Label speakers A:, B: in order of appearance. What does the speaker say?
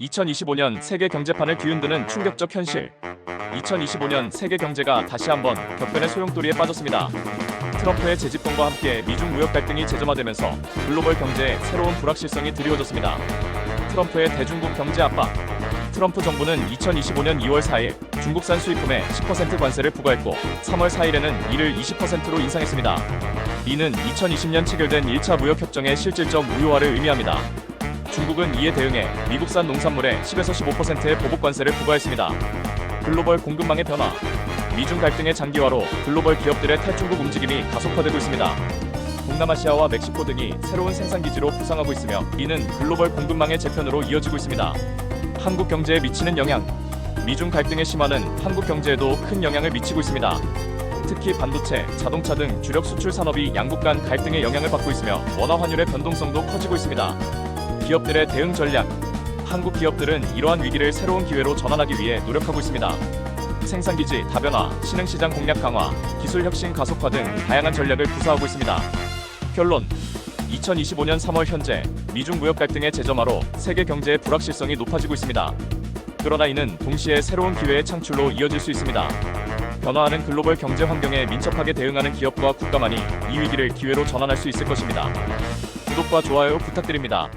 A: 2025년 세계 경제판을 뒤흔드는 충격적 현실. 2025년 세계 경제가 다시 한번 격변의 소용돌이에 빠졌습니다. 트럼프의 재집권과 함께 미중 무역 갈등이 재점화되면서 글로벌 경제에 새로운 불확실성이 드리워졌습니다. 트럼프의 대중국 경제 압박. 트럼프 정부는 2025년 2월 4일 중국산 수입품에 10% 관세를 부과했고 3월 4일에는 이를 20%로 인상했습니다. 이는 2020년 체결된 1차 무역 협정의 실질적 무효화를 의미합니다. 중국은 이에 대응해 미국산 농산물에 10에서 15%의 보복 관세를 부과했습니다. 글로벌 공급망의 변화, 미중 갈등의 장기화로 글로벌 기업들의 탈중국 움직임이 가속화되고 있습니다. 동남아시아와 멕시코 등이 새로운 생산 기지로 부상하고 있으며 이는 글로벌 공급망의 재편으로 이어지고 있습니다. 한국 경제에 미치는 영향, 미중 갈등의 심화는 한국 경제에도 큰 영향을 미치고 있습니다. 특히 반도체, 자동차 등 주력 수출 산업이 양국 간 갈등의 영향을 받고 있으며 원화 환율의 변동성도 커지고 있습니다. 기업들의 대응 전략. 한국 기업들은 이러한 위기를 새로운 기회로 전환하기 위해 노력하고 있습니다. 생산기지 다변화, 신흥시장 공략 강화, 기술 혁신 가속화 등 다양한 전략을 구사하고 있습니다. 결론 2025년 3월 현재 미중 무역 갈등의 재점화로 세계 경제의 불확실성이 높아지고 있습니다. 그러나 이는 동시에 새로운 기회의 창출로 이어질 수 있습니다. 변화하는 글로벌 경제 환경에 민첩하게 대응하는 기업과 국가만이 이 위기를 기회로 전환할 수 있을 것입니다. 구독과 좋아요 부탁드립니다.